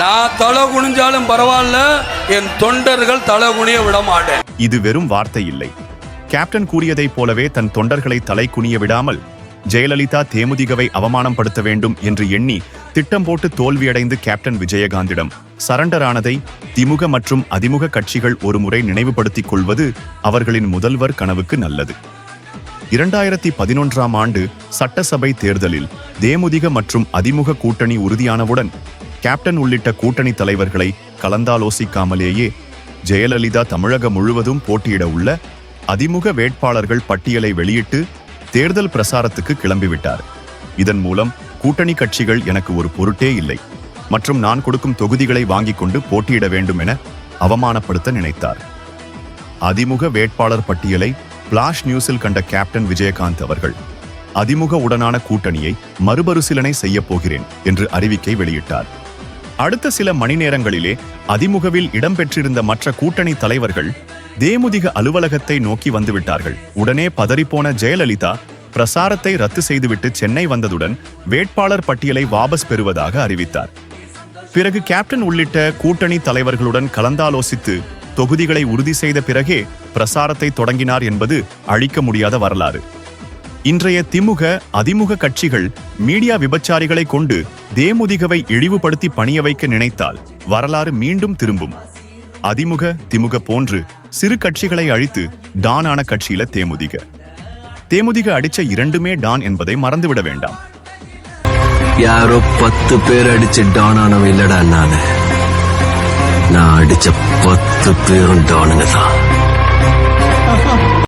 நான் தலை குனிஞ்சாலும் பரவாயில்ல என் தொண்டர்கள் தலை குனிய விட மாட்டேன். இது வெறும் வார்த்தை இல்லை. கேப்டன் கூறியதைப் போலவே தன் தொண்டர்களை தலை குனிய விடாமல் ஜெயலலிதா தேமுதிகவை அவமானம் படுத்த வேண்டும் என்று எண்ணி திட்டம் போட்டு தோல்வியடைந்து கேப்டன் விஜயகாந்திடம் சரண்டர் ஆனதை திமுக மற்றும் அதிமுக கட்சிகள் ஒருமுறை நினைவுபடுத்திக் கொள்வது அவர்களின் முதல்வர் கனவுக்கு நல்லது. இரண்டாயிரத்தி பதினொன்றாம் ஆண்டு சட்டசபை தேர்தலில் தேமுதிக மற்றும் அதிமுக கூட்டணி உறுதியானவுடன் கேப்டன் உள்ளிட்ட கூட்டணி தலைவர்களை கலந்தாலோசிக்காமலேயே ஜெயலலிதா தமிழகம் முழுவதும் போட்டியிட உள்ள அதிமுக வேட்பாளர்கள் பட்டியலை வெளியிட்டு தேர்தல் பிரசாரத்துக்கு கிளம்பிவிட்டார். இதன் மூலம் கூட்டணி கட்சிகள் எனக்கு ஒரு பொருட்டே இல்லை. மற்றும் நான் கொடுக்கும் தொகுதிகளை வாங்கிக் கொண்டு போட்டியிட வேண்டும் என அவமானப்படுத்த நினைத்தார். அதிமுக வேட்பாளர் பட்டியலை பிளாஷ் நியூஸில் கண்ட கேப்டன் விஜயகாந்த் அவர்கள் அதிமுக உடனான கூட்டணியை மறுபரிசீலனை செய்யப் போகிறேன் என்று அறிவிக்கை வெளியிட்டார். அடுத்த சில மணி நேரங்களிலே அதிமுகவில் இடம்பெற்றிருந்த மற்ற கூட்டணி தலைவர்கள் தேமுதிக அலுவலகத்தை நோக்கி வந்துவிட்டார்கள். உடனே பதறிப்போன ஜெயலலிதா பிரசாரத்தை ரத்து செய்துவிட்டு சென்னை வந்ததுடன் வேட்பாளர் பட்டியலை வாபஸ் பெறுவதாக அறிவித்தார். பிறகு கேப்டன் உள்ளிட்ட கூட்டணி தலைவர்களுடன் கலந்தாலோசித்து தொகுதிகளை உறுதி செய்த பிறகே பிரசாரத்தை தொடங்கினார் என்பது அழிக்க முடியாத வரலாறு. இன்றைய திமுக அதிமுக கட்சிகள் மீடியா விபச்சாரிகளை கொண்டு தேமுதிகவை இழிவுபடுத்தி பணிய வைக்க நினைத்தால் வரலாறு மீண்டும் திரும்பும். அதிமுக திமுக போன்று சிறு கட்சிகளை அழித்து டானான கட்சியில தேமுதிக. தேமுதிக அடிச்ச இரண்டுமே டான் என்பதை மறந்துவிட வேண்டாம். யாரோ பத்து பேர் அடிச்சு டான் ஆனவன் இல்லடா நானு. நான் அடிச்ச பத்து பேரும் டானுங்க தான்.